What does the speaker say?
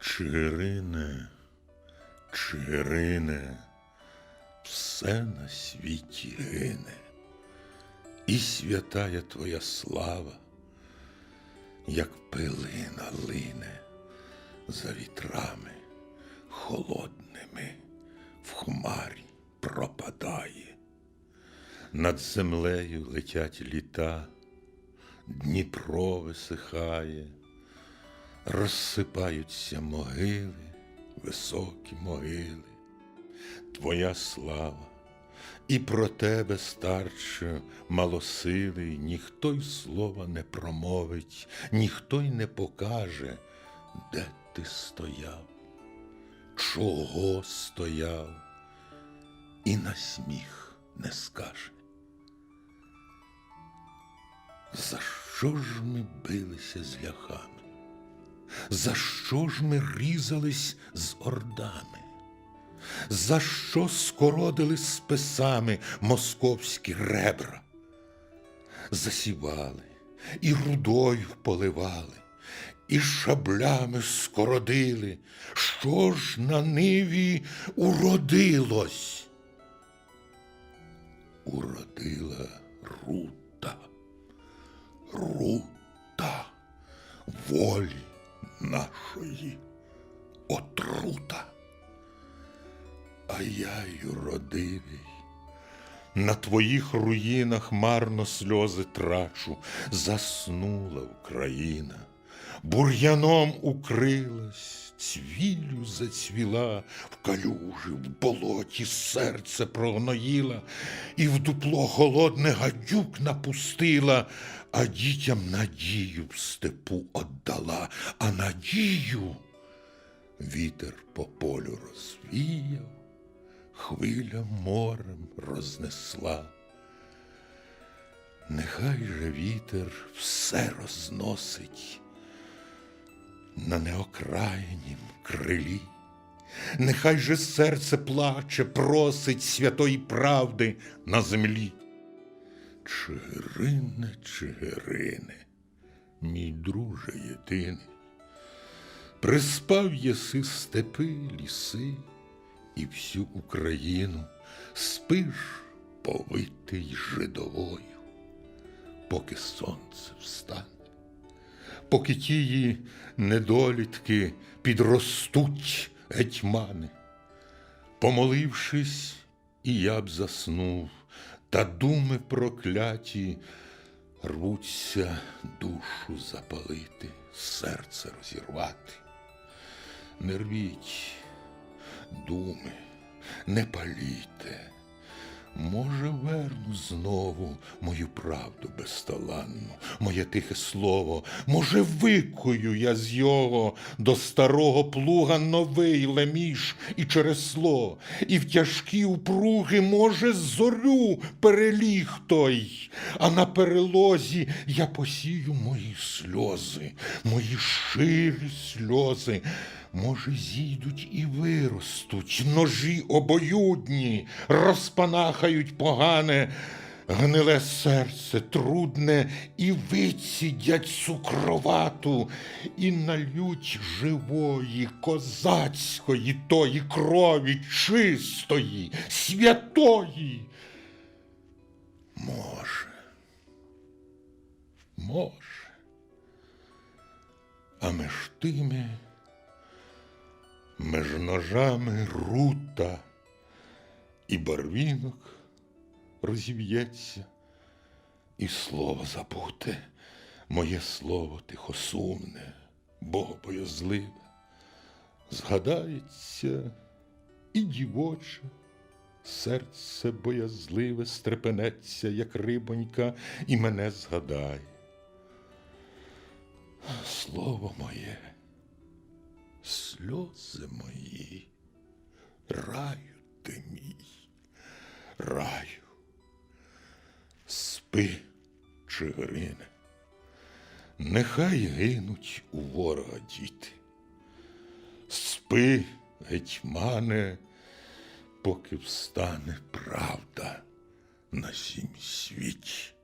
Чигирине, Чигирине, все на світі гине, і святая твоя слава, як пилина лине за вітрами холодними в хмарі пропадає. Над землею летять літа, Дніпро висихає, розсипаються могили, високі могили, Твоя слава, і про тебе, старче, малосилий, ніхто й слова не промовить, ніхто й не покаже, де ти стояв, чого стояв, і на сміх не скаже. За що ж ми билися з ляхами? За що ж ми різались з ордами? За що скородили списами московські ребра? Засівали і рудою поливали, і шаблями скородили. Що ж на ниві уродилось? Уродила рута, рута волі нашої отрута. А я юродивий, на твоїх руїнах марно сльози трачу, заснула Україна, бур'яном укрилась, цвіллю зацвіла, в калюжі, в болоті серце прогноїла, і в дупло голодне гадюк напустила, а дітям надію в степу отдала, а надію вітер по полю розвіяв хвиля морем рознесла. Нехай же вітер все розносить на неокраїнім крилі, нехай же серце плаче, просить святої правди на землі. Чигирине, Чигирине, мій друже єдиний, приспав єси степи, ліси і всю Україну. Спиш повитий жидовою, поки сонце встане, поки тії недолітки підростуть гетьмани. Помолившись, і я б заснув, та думи прокляті рвуться душу запалити, серце розірвати. Не рвіть, думи, не паліте. Може, верну знову мою правду безталанну, моє тихе слово, може, викую я з його до старого плуга новий леміш і чересло, і в тяжкі упруги, може, зорю переліг той, а на перелозі я посію мої сльози, мої ширі сльози. Може, зійдуть і виростуть, ножі обоюдні, розпанахають погане, гниле серце трудне, і вицідять цукровату, і нальють живої, козацької тої крові чистої, святої. Може, може, а між тими меж ножами рута і барвінок розів'ється, і слово забуте, моє слово тихосумне, богобоязливе, згадається і дівоче. Серце боязливе стрепенеться, як рибонька, і мене згадає. Слово моє сльози мої, раю ти мій, раю, спи, Чигирине, нехай гинуть у ворога діти. Спи, гетьмане, поки встане правда на сім світі.